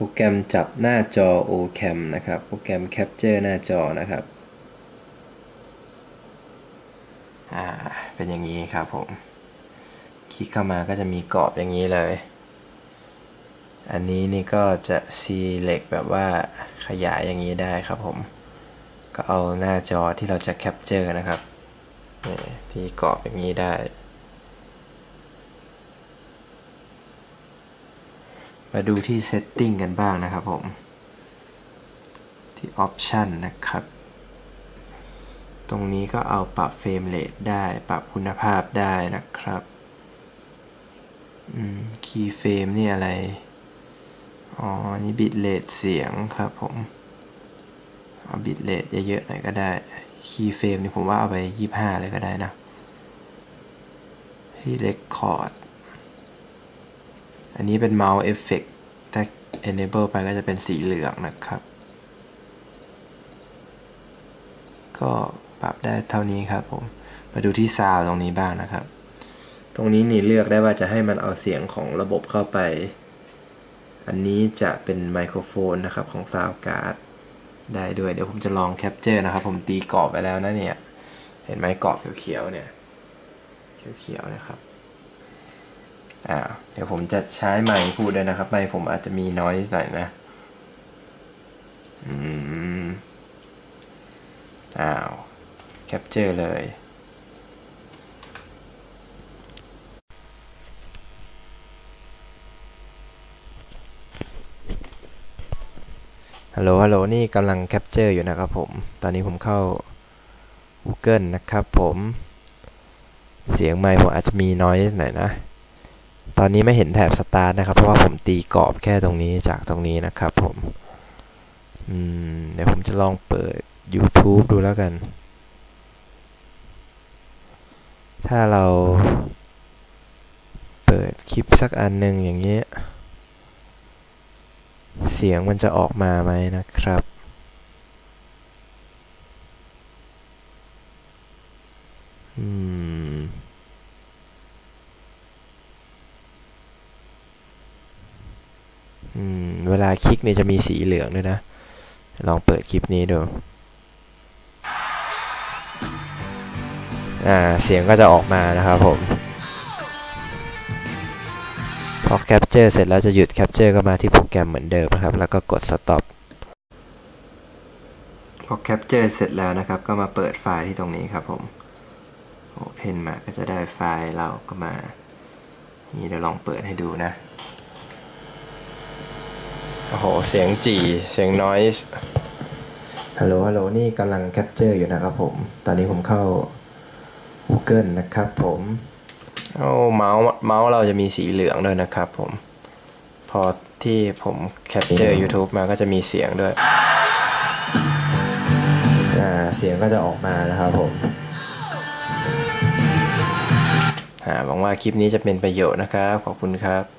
โปรแกรมจับหน้าจอ OCam นะครับ โปรแกรม Capture หน้าจอนะครับ อ่า เป็นอย่างนี้ครับผม คลิกเข้ามาก็จะมีกรอบอย่างนี้เลย อันนี้นี่ก็จะ select แบบว่าขยายอย่างนี้ได้ครับผม ก็เอาหน้าจอที่เราจะ capture นะครับ ที่กรอบอย่างนี้ได้ มาดูที่ setting กันบ้างนะครับผม ที่ option นะครับ ตรงนี้ก็เอาปรับเฟรมเรทได้ ปรับคุณภาพได้นะครับคีย์เฟรมนี่อะไร อ๋อ นี่บิตเรทเสียงครับผม เอาบิตเรทเยอะๆหน่อยก็ได้ คีย์เฟรมนี่ผมว่าเอาไป 25 เลยก็ได้นะ ที่ record อันนี้เป็น เมาส์เอฟเฟกถ้า enable ไปก็จะเป็นสีเหลืองนะครับ ก็ปรับได้เท่านี้ครับผม มาดูที่ซาวตรงนี้บ้างนะครับ ตรงนี้นี่เลือกได้ว่าจะให้มันเอาเสียงของระบบเข้าไป อันนี้จะเป็นไมโครโฟนนะครับของ Sound Card ได้ด้วย เดี๋ยวผมจะลองแคปเจอร์นะครับ ผมตีกรอบไปแล้วนะเนี่ย เห็นไหมกรอบเขียวๆเนี่ย เขียวๆนะครับ อ่าเดี๋ยวผมจะใช้ไมค์พูดด้วยนะครับไมค์ผมอาจจะมีน้อยหน่อยนะอืมอ้าวแคปเจอร์เลยฮัลโหลฮัลโหลนี่กำลังแคปเจอร์อยู่นะครับผม ตอนนี้ผมเข้า Google นะครับผม เสียงไมค์ผมอาจจะมีน้อยหน่อยนะ ตอนนี้ไม่เห็นแถบสตาร์ทนะครับ เพราะว่าผมตีกรอบแค่ตรงนี้จากตรงนี้นะครับผมอืมเดี๋ยวผมจะลองเปิด YouTube ดูแล้วกัน ถ้าเราเปิดคลิปสักอันหนึ่งอย่างนี้เสียงมันจะออกมาไหมนะครับอืม อืม เวลาคลิกเนี่ยจะมีสีเหลืองด้วยนะ ลองเปิดคลิปนี้ดูอ่าเสียงก็จะออกมานะครับผม พอแคปเจอร์เสร็จแล้วจะหยุดแคปเจอร์ก็มาที่โปรแกรมเหมือนเดิมนะครับ แล้วก็กด stop พอแคปเจอร์เสร็จแล้วนะครับ ก็มาเปิดไฟล์ที่ตรงนี้ครับผม Open มาก็จะได้ไฟล์เราก็มา นี่เดี๋ยวลองเปิดให้ดูนะ โอ้โห เสียงจีเสียง noise ฮัลโหล ฮัลโหล นี่กำลังแคปเจอร์อยู่นะครับผม ตอนนี้ผมเข้า Google นะครับผมโอ้เมาส์ เมาส์เราจะมีสีเหลืองด้วยนะครับผม พอที่ผมแคปเจอร์ YouTube มาก็จะมีเสียงด้วย อ่า เสียงก็จะออกมานะครับผม อ่า หวังว่าคลิปนี้จะเป็นประโยชน์นะครับ ขอบคุณครับ